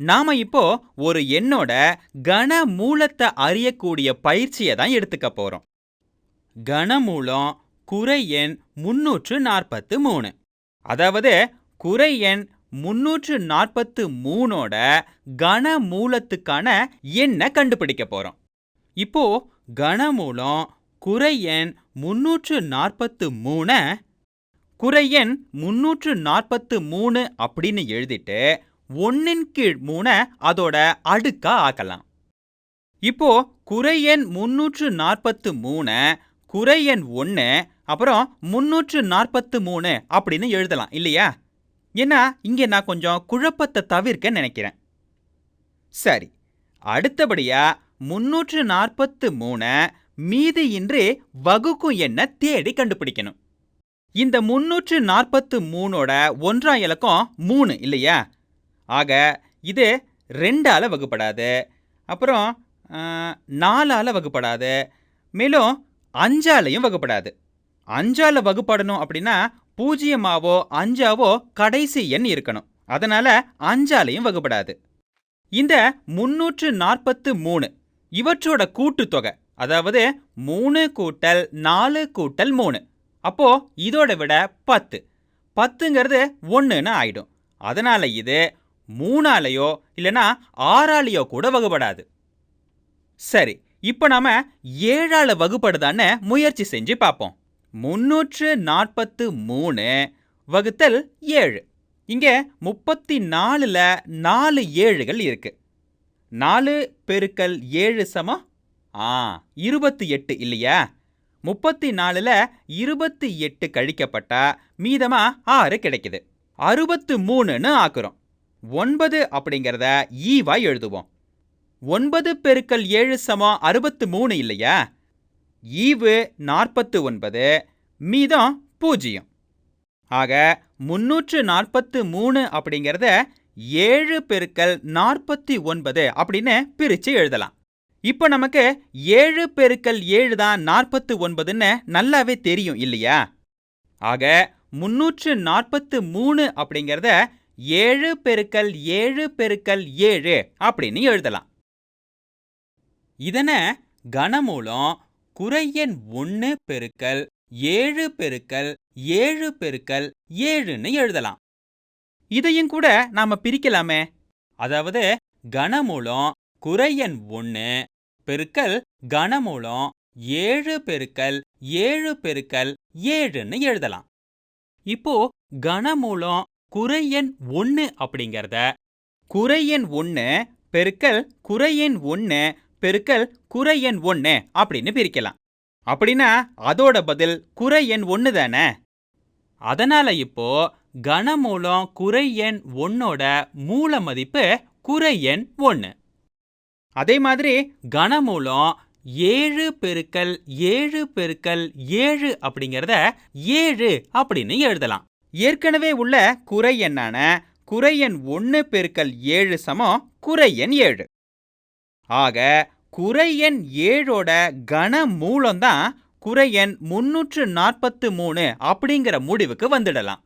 நாம இப்போ ஒரு எண்ணோட கன மூலத்தை அறியக்கூடிய பயிற்சியை தான் எடுத்துக்க போறோம். கனமூலம் குறை எண் முன்னூற்று நாற்பத்து மூணு. அதாவது குறை எண் முன்னூற்று நாற்பத்து மூணோட கன மூலத்துக்கான எண்ணை கண்டுபிடிக்க போறோம். இப்போ கனமூலம் குறை எண் முன்னூற்று நாற்பத்து மூணை குறை எண் முன்னூற்று நாற்பத்து மூணு அப்படின்னு எழுதிட்டு ஒன்னின் கீழ் மூணை அதோட அடுக்கா ஆக்கலாம். இப்போ குறை எண் முன்னூற்று நாற்பத்து மூணு குறை எண் ஒன்று அப்புறம் முன்னூற்று நாற்பத்து மூணு அப்படின்னு எழுதலாம் இல்லையா? ஏன்னா இங்கே நான் கொஞ்சம் குழப்பத்தை தவிர்க்க நினைக்கிறேன். சரி அடுத்தபடியா முன்னூற்று நாற்பத்து மூணு மீது இன்று வகுக்கும் எண்ணை தேடி கண்டுபிடிக்கணும். இந்த முன்னூற்று நாற்பத்து மூணோட ஒன்றாம் இலக்கம் மூணு இல்லையா? ஆக இது ரெண்டால வகுப்படாது. அப்புறம் நாலால் நாலால வகுப்படாது. மேலும் அஞ்சாலையும் வகுப்படாது. அஞ்சால வகுப்படணும் அப்படின்னா பூஜ்ஜியமாவோ அஞ்சாவோ கடைசி எண் இருக்கணும். அதனால அஞ்சாலையும் வகுப்படாது. இந்த முன்னூற்று நாற்பத்து மூணு இவற்றோட கூட்டுத்தொகை அதாவது மூணு கூட்டல் நாலு கூட்டல் மூணு. அப்போ இதோட விட பத்து. பத்துங்கிறது ஒன்றுன்னு ஆயிடும். அதனால இது மூணாலையோ இல்லைனா ஆறாலையோ கூட வகுப்படாது சரி இப்போ நாம ஏழால வகுப்படுதான்னு முயற்சி செஞ்சு பார்ப்போம் முன்னூற்று நாற்பத்து மூணு வகுத்தல் ஏழு. இங்கே முப்பத்தி நாலில் நாலு ஏழுகள் இருக்கு. நாலு பெருக்கல் ஏழு சமம். ஆ இருபத்தி எட்டு இல்லையா? முப்பத்தி நாலில் இருபத்தி எட்டு கழிக்கப்பட்டா மீதமா ஆறு கிடைக்குது. அறுபத்து மூணுன்னு ஆக்குறோம். ஒன்பது அப்படிங்கிறத e ஈவா எழுதுவோம். ஒன்பது பெருக்கல் ஏழு சமம் அறுபத்து மூணு இல்லையா? ஈவு நாற்பத்து ஒன்பது மீதம் பூஜ்ஜியம். ஆக முன்னூற்று நாற்பத்து மூணு அப்படிங்கிறத ஏழு பெருக்கல் நாற்பத்தி ஒன்பது அப்படின்னு பிரித்து எழுதலாம். இப்போ நமக்கு ஏழு பெருக்கல் ஏழு தான் நாற்பத்து ஒன்பதுன்னு நல்லாவே தெரியும் இல்லையா? ஆக முன்னூற்று நாற்பத்து மூணு அப்படிங்கிறத ஏழு பெருக்கல் ஏழு பெருக்கல் ஏழு அப்படின்னு எழுதலாம். இதனை கனமூலம் குறையன் ஒன்று பெருக்கல் ஏழு பெருக்கல் ஏழு பெருக்கல் ஏழுன்னு எழுதலாம். இதையும் கூட நாம பிரிக்கலாமே. அதாவது கனமூலம் குறையன் ஒன்று பெருக்கல் கனமூலம் ஏழு பெருக்கல் ஏழு பெருக்கல் ஏழுன்னு எழுதலாம். இப்போ கனமூலம் குறை எண் ஒன்று அப்படிங்கிறத குறை எண் ஒன்று பெருக்கல் குறை எண் ஒன்று பெருக்கல் குறை எண் ஒன்று அப்படின்னு பிரிக்கலாம். அப்படின்னா அதோட பதில் குறை எண் ஒன்று தானே? அதனால இப்போ கனமூலம் குறை எண் ஒன்னோட மூல மதிப்பு குறை எண் ஒன்று அதே மாதிரி கனமூலம் ஏழு பெருக்கல் ஏழு பெருக்கல் ஏழு அப்படிங்கிறத ஏழு அப்படின்னு எழுதலாம். ஏற்கனவே உள்ள குறை எண்ணான குறை எண் ஒன்று பெருக்கல் ஏழு சமம் குறை எண் ஏழு. ஆக குறை எண் ஏழோட கன மூலம்தான் குறை எண் முன்னூற்று நாற்பத்து மூணு அப்படிங்கிற முடிவுக்கு வந்துடலாம்.